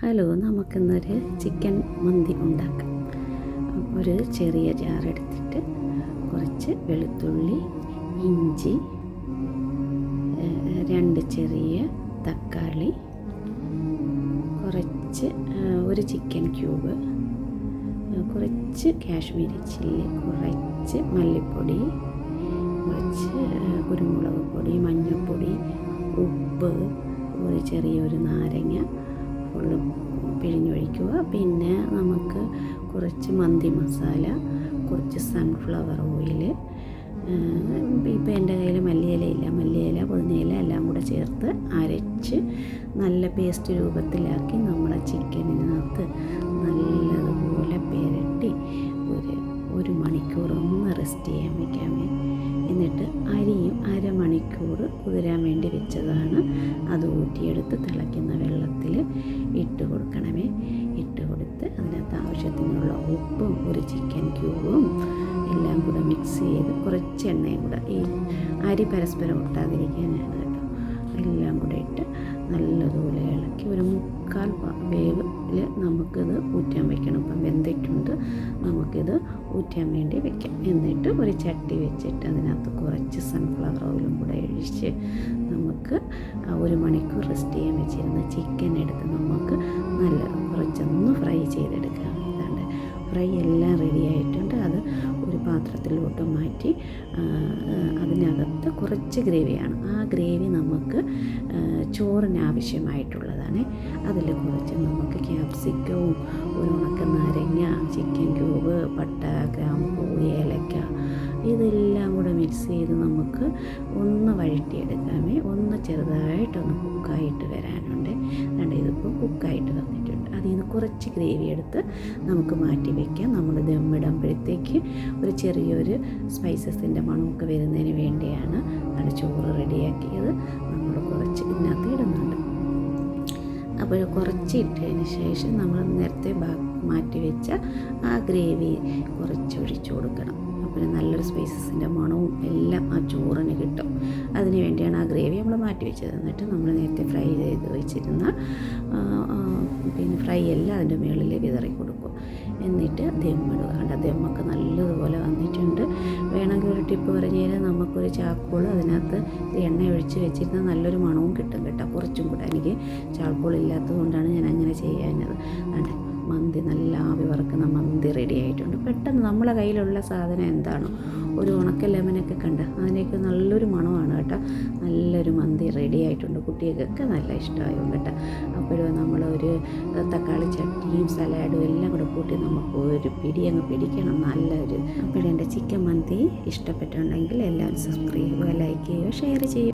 Hello നമുക്കിന്നൊരു chicken മന്തി ഉണ്ടാക്കാം. ഒരു ചെറിയ ജാർ എടുത്തിട്ട് കുറച്ച് വെളുത്തുള്ളി ഇഞ്ചി രണ്ട് ചെറിയ തക്കാളി കുറച്ച് ഒരു ചിക്കൻ ക്യൂബ് കുറച്ച് കാശ്മീരി ചില്ലി കുറച്ച് മല്ലിപ്പൊടി കുറച്ച് കുരുമുളക് പൊടി മഞ്ഞൾപ്പൊടി ഉപ്പ് ഒരു ചെറിയൊരു നാരങ്ങ പിന്നെ നമുക്ക് കുറച്ച് മന്തി മസാല കുറച്ച് സൺഫ്ലവർ ഓയിൽ ഇപ്പം എന്റെ കയ്യിൽ മല്ലിയിലയില്ല മല്ലിയില പുതിനയില എല്ലാം കൂടെ ചേർത്ത് അരച്ച് നല്ല പേസ്റ്റ് രൂപത്തിലാക്കി നമ്മളെ ചിക്കനിനകത്ത് നല്ലതുപോലെ പെരട്ടി ഒരു ഒരു മണിക്കൂർ ഒന്ന് റെസ്റ്റ് ചെയ്യാൻ വയ്ക്കാൻ എന്നിട്ട് അരിയും അരമണിക്കൂർ കുതിരാൻ വേണ്ടി വെച്ചതാണ്. അത് ഊറ്റിയെടുത്ത് തിളയ്ക്കുന്ന വെള്ളത്തിൽ ഇട്ട് കൊടുക്കണമേ. ഉപ്പും ഒരു ചിക്കൻ ക്യൂബും എല്ലാം കൂടെ മിക്സ് ചെയ്ത് കുറച്ച് എണ്ണയും കൂടെ ഈ അരി പരസ്പരം ഒട്ടാതിരിക്കാനാണ് കേട്ടോ. എല്ലാം കൂടെ ഇട്ട് നല്ലതുപോലെ ഇളക്കി ഒരു മുക്കാൽ വേവിൽ നമുക്കിത് ഊറ്റാൻ വെക്കണം. ഇപ്പം വെന്തിട്ടുണ്ട് നമുക്കിത് ഊറ്റാൻ വേണ്ടി വെക്കാം. എന്നിട്ട് ഒരു ചട്ടി വെച്ചിട്ട് അതിനകത്ത് കുറച്ച് സൺഫ്ലവർ ഓയിലും കൂടെ ഒഴിച്ച് നമുക്ക് ഒരു മണിക്കൂർ റെസ്റ്റ് ചെയ്യാൻ വെച്ചിരുന്ന ചിക്കൻ എടുത്ത് പാത്രത്തിലോട്ട് മാറ്റി അതിനകത്ത് കുറച്ച് ഗ്രേവിയാണ്. ആ ഗ്രേവി നമുക്ക് ചോറിന് ആവശ്യമായിട്ടുള്ളതാണ്. അതിൽ കുറച്ച് നമുക്ക് ക്യാപ്സിക്കവും ഒരു ഉണക്ക നാരങ്ങ ചിക്കൻ ക്യൂബ് പട്ട ഗ്രാമ്പൂ ഏലക്ക ഇതെല്ലാം കൂടെ മിക്സ് ചെയ്ത് നമുക്ക് ഒന്ന് വഴറ്റിയെടുക്കാമേ. ഒന്ന് ചെറുതായിട്ടൊന്ന് കുക്കായിട്ട് വരാനുണ്ട്. അതുകൊണ്ട് ഇതിപ്പോൾ കുക്കായിട്ട് കുറച്ച് ഗ്രേവി എടുത്ത് നമുക്ക് മാറ്റി വയ്ക്കാം നമ്മൾ ദമ്മിടുമ്പോഴത്തേക്ക് ഒരു ചെറിയൊരു സ്പൈസസിന്റെ മണമൊക്കെ വരുന്നതിന് വേണ്ടിയാണ് അത് ചോറ് റെഡിയാക്കിയത്. നമ്മൾ കുറച്ച് ഇതിനകത്ത് ഇടുന്നുണ്ട്. അപ്പോൾ കുറച്ച് ഇട്ടതിന് ശേഷം നമ്മൾ നേരത്തെ മാറ്റി വെച്ച ആ ഗ്രേവി കുറച്ച് ഒഴിച്ചു കൊടുക്കണം. അപ്പോൾ നല്ലൊരു സ്പൈസസിന്റെ മണവും എല്ലാം ആ ചോറിന് കിട്ടും. അതിന് വേണ്ടിയാണ് ആ ഗ്രേവി നമ്മൾ മാറ്റി വെച്ചത്. എന്നിട്ട് നമ്മൾ നേരത്തെ ഫ്രൈ ചെയ്ത് വെച്ചിരുന്ന പിന്നെ ഫ്രൈ എല്ലാം അതിന്റെ മുകളിലേക്ക് ഇതറി കൊടുക്കും. എന്നിട്ട് ദമ്മിടുക കണ്ട? ദമ്മൊക്കെ നല്ലതുപോലെ വന്നിട്ടുണ്ട്. വേണമെങ്കിൽ ഒരു ടിപ്പ് പറഞ്ഞു കഴിഞ്ഞാൽ നമുക്കൊരു ചാക്കോൾ അതിനകത്ത് എണ്ണ ഒഴിച്ച് വെച്ചിരുന്നാൽ നല്ലൊരു മണവും കിട്ടും കേട്ടോ. കുറച്ചും കൂടെ. എനിക്ക് ചാക്കോൾ ഇല്ലാത്തത് കൊണ്ടാണ് ഞാൻ അങ്ങനെ ചെയ്യാഞ്ഞത്. അതുകൊണ്ട് മന്തി നല്ല നമ്മൾ മന്തി റെഡി ആയിട്ടുണ്ട്. പെട്ടെന്ന് നമ്മളെ കയ്യിലുള്ള സാധനം എന്താണോ ഒരു ഉണക്ക ലെമനൊക്കെ കണ്ട് അതിനൊക്കെ നല്ലൊരു മണമാണ് കേട്ടോ. നല്ലൊരു മന്തി റെഡി ആയിട്ടുണ്ട്. കുട്ടികൾക്കൊക്കെ നല്ല ഇഷ്ടമായും കേട്ടോ. അപ്പോഴും നമ്മളൊരു തക്കാളി ചട്ടിയും സലാഡും എല്ലാം കൂടെ കൂട്ടി നമുക്ക് ഒരു പിടി അങ്ങ് പിടിക്കണം. നല്ലൊരു അപ്പോഴെന്റെ ചിക്കൻ മന്തി ഇഷ്ടപ്പെട്ടുണ്ടെങ്കിൽ എല്ലാവരും സബ്സ്ക്രൈബ് ചെയ്യുക ലൈക്ക് ചെയ്യുക ഷെയർ ചെയ്യുക.